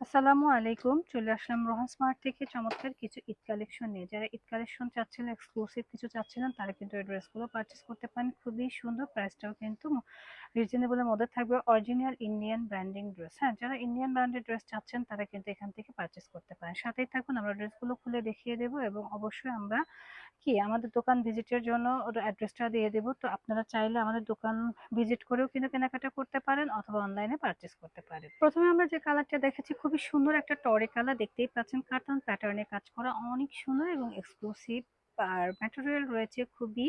আসসালামু আলাইকুম। চলে আসলাম রোহান স্মার্ট থেকে চমৎকার কিছু ঈদ কালেকশন নিয়ে। যারা ঈদ কালেকশন চাচ্ছিলেন এক্সক্লুসিভ কিছু চাচ্ছিলেন তারা কিন্তু এই ড্রেসগুলো পারচেস করতে পারেন। খুবই সুন্দর প্রাইসটাও কিন্তু রিজনেবলের মধ্যে থাকবে অরিজিনাল ইন্ডিয়ান ব্র্যান্ডিং ড্রেস হ্যাঁ যারা ইন্ডিয়ান ব্র্যান্ডের ড্রেস চাচ্ছেন, তারা কিন্তু এখান থেকে পারচেস করতে পারেন। সাথেই থাকুন, আমরা ড্রেসগুলো খুলে দেখিয়ে দেবো এবং অবশ্যই আমরা কি? আমাদের দোকান ভিজিটের জন্য ওর অ্যাড্রেসটা দিয়ে দেবো। তো আপনারা চাইলে আমাদের দোকান ভিজিট করেও কিন্তু কেনাকাটা করতে পারেন অথবা অনলাইনে পারচেস করতে পারেন। প্রথমে আমরা যে কালারটা দেখেছি, খুবই সুন্দর একটা টরে কালার দেখতেই পাচ্ছেন কার্টন প্যাটার্নে কাজ করা অনেক সুন্দর এবং এক্সক্লুসিভ আর ম্যাটেরিয়াল রয়েছে খুবই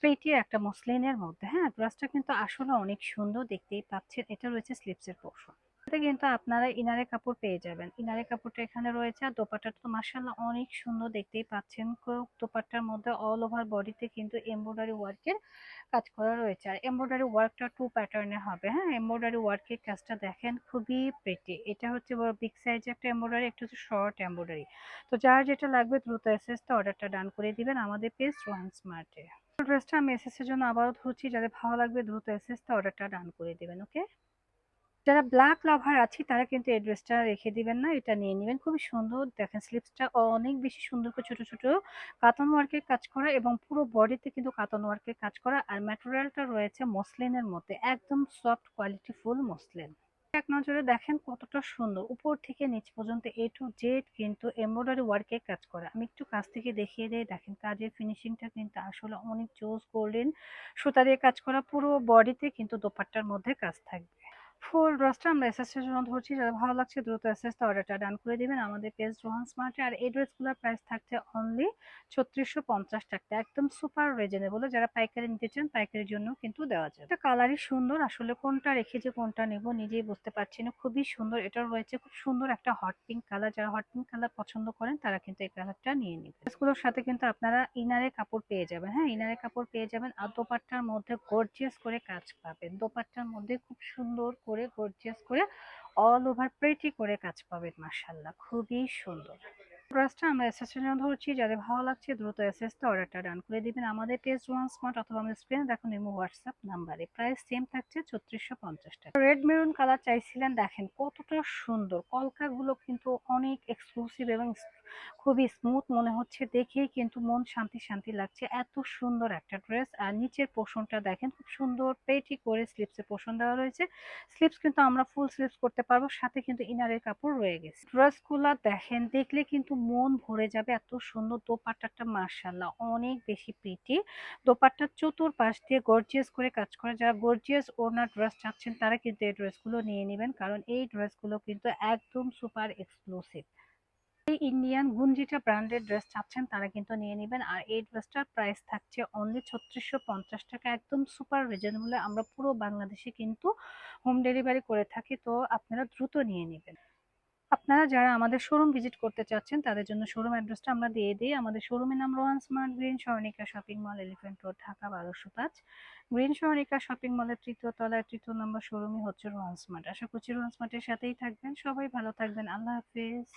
প্রেটি একটা মসলিনের মধ্যে। হ্যাঁ ড্রেসটা কিন্তু আসলে অনেক সুন্দর। দেখতেই পাচ্ছেন, এটা রয়েছে স্লিপসের পোর্শন এতে কিন্তু আপনারা ইনারে কাপড় পেয়ে যাবেন। ইনারে কাপড়টা এখানে রয়েছে আর দোপাট্টাটা তো মার্শাল্লাহ অনেক সুন্দর দেখতেই পাচ্ছেন। দোপাট্টার মধ্যে অল ওভার বডিতে কিন্তু এমব্রয়ডারি ওয়ার্কের কাজ করা রয়েছে। আর এমব্রয়ডারি ওয়ার্কটা টু প্যাটার্নে হবে হ্যাঁ? এমব্রয়ডারি ওয়ার্কের কাজটা দেখেন খুবই প্রেটি এটা হচ্ছে বিগ সাইজে একটা এমব্রয়ডারি একটা হচ্ছে শর্ট এমব্রয়ডারি তো যার যেটা লাগবে দ্রুত এসএসটা অর্ডারটা ডান করে দিবেন আমাদের পেজ রোহান স্মার্টে ড্রেসটা আমি এসএস এর জন্য আবারও ধরছি, যাদের ভালো লাগবে দ্রুত এসএসটা অর্ডারটা ডান করে দিবেন ওকে যারা ব্ল্যাক লাভার আছে, তারা কিন্তু এই ড্রেসটা রেখে দিবেন না, এটা নিয়ে নেবেন। খুবই সুন্দর। দেখেন স্লিপসটা অনেক বেশি সুন্দর করে ছোট ছোট কাতন ওয়ার্কের কাজ করা এবং পুরো বডিতে কিন্তু কাতন ওয়ার্কের কাজ করা। আর ম্যাটেরিয়ালটা রয়েছে মসলিনের মধ্যে, একদম সফট কোয়ালিটি ফুল মসলিন এক নজরে দেখেন কতটা সুন্দর। উপর থেকে নিচ পর্যন্ত এ টু জেড কিন্তু এমব্রয়ডারি ওয়ার্কের কাজ করা। আমি একটু কাছ থেকে দেখিয়ে দিই। দেখেন কাজের ফিনিশিংটা কিন্তু আসলে অনেক চোজ গোল্ডেন সুতা দিয়ে কাজ করা। পুরো বডিতে কিন্তু দোপাট্টার মধ্যে কাজ থাকবে। ফুল ড্রেসটা আমরা এসএস এর জন্য ধরছি। যারা ভালো লাগছে দ্রুত এসএস অর্ডারটা ডান করে দিবেন। আমাদের পেজ রোহান স্মার্টে আর এই ড্রেসগুলোর প্রাইস থাকছে অনলি ছত্রিশশো পঞ্চাশ টাকা। একদম সুপার রিজনেবল যারা পাইকারি নিতে চান, পাইকারির জন্য কিন্তু দেওয়া যায় এটা কালারই সুন্দর। আসলে কোনটা রেখে যে কোনটা নেব নিজেই বুঝতে পারছি না। খুবই সুন্দর। এটা রয়েছে খুব সুন্দর একটা হট পিঙ্ক কালার যারা হট পিঙ্ক কালার পছন্দ করেন, তারা কিন্তু এই কালারটা নিয়ে নেবেন। ড্রেসগুলোর সাথে কিন্তু আপনারা ইনারে কাপড় পেয়ে যাবেন। হ্যাঁ ইনারে কাপড় পেয়ে যাবেন। আর দোপাট্টার মধ্যে গর্জিয়াস করে কাজ পাবেন। দোপাট্টার মধ্যে খুব সুন্দর করে গর্জিয়াস করে অল ওভার প্রেটি করে কাজ পাবেন মার্শাল্লাহ খুবই সুন্দর। ড্রেসটা আমরা এসএস জন্য ধরছি, যাদের ভালো লাগছে দ্রুত এসএস তে অর্ডারটা ডান করে দিবেন। আমাদের পেজ ওয়ান স্মার্ট অথবা আমাদের স্ক্রিনে দেখুন ইমো হোয়াটসঅ্যাপ নাম্বারে প্রাইস সেম থাকছে ছত্রিশশো পঞ্চাশ টাকা। রেড মেরুন কালার চাইছিলেন, দেখেন কতটা সুন্দর। কলকাগুলো কিন্তু অনেক এক্সক্লুসিভ এবং খুবই স্মুথ মনে হচ্ছে দেখেই কিন্তু মন শান্তি শান্তি লাগছে। এত সুন্দর একটা ড্রেস আর নিচের পোষণটা দেখেন, খুব সুন্দর পেটি করে স্লিপসে পোষণ দেওয়া রয়েছে। স্লিপস কিন্তু আমরা ফুল স্লিপস করতে পারব, সাথে কিন্তু ইনারের কাপড় রয়ে গেছে। ড্রেসগুলো দেখেন, দেখলে কিন্তু মন ভরে যাবে। এত সুন্দর দোপাট্টাটা মার্শাল্লাহ অনেক বেশি প্রিটি দোপাট্টার চতুর্পাশ দিয়ে গর্জিয়াস করে কাজ করে, যারা গর্জিয়াস ওনার ড্রেস চাচ্ছেন, তারা কিন্তু এই ড্রেসগুলো নিয়ে নেবেন, কারণ এই ড্রেসগুলো কিন্তু একদম সুপার এক্সক্লুসিভ ইন্ডিয়ান গুঞ্জিটা ব্র্যান্ডের ড্রেস চাচ্ছেন, তারা কিন্তু নিয়ে নেবেন। আর এই ড্রেসটার প্রাইস থাকছে অনলি ছত্রিশশো পঞ্চাশ টাকা। একদম সুপার রিজনেবলে আমরা পুরো বাংলাদেশে কিন্তু হোম ডেলিভারি করে থাকি, তো আপনারা দ্রুত নিয়ে নেবেন। আপনারা যারা আমাদের শোরুম ভিজিট করতে চাচ্ছেন, তাদের জন্য শোরুম অ্যাড্রেসটা আমরা দিয়ে দিই। আমাদের শোরুমের নাম Rohan smart green Swarnika shopping mall elephant road Dhaka বারোশো পাঁচ। গ্রিন স্বর্ণিকা শপিং মলের তৃতীয় তলায় তৃতীয় নম্বর শোরুমই হচ্ছে রোহান স্মার্ট আশা করছি রোহান স্মার্টের সাথেই থাকবেন। সবাই ভালো থাকবেন। আল্লাহ হাফিজ।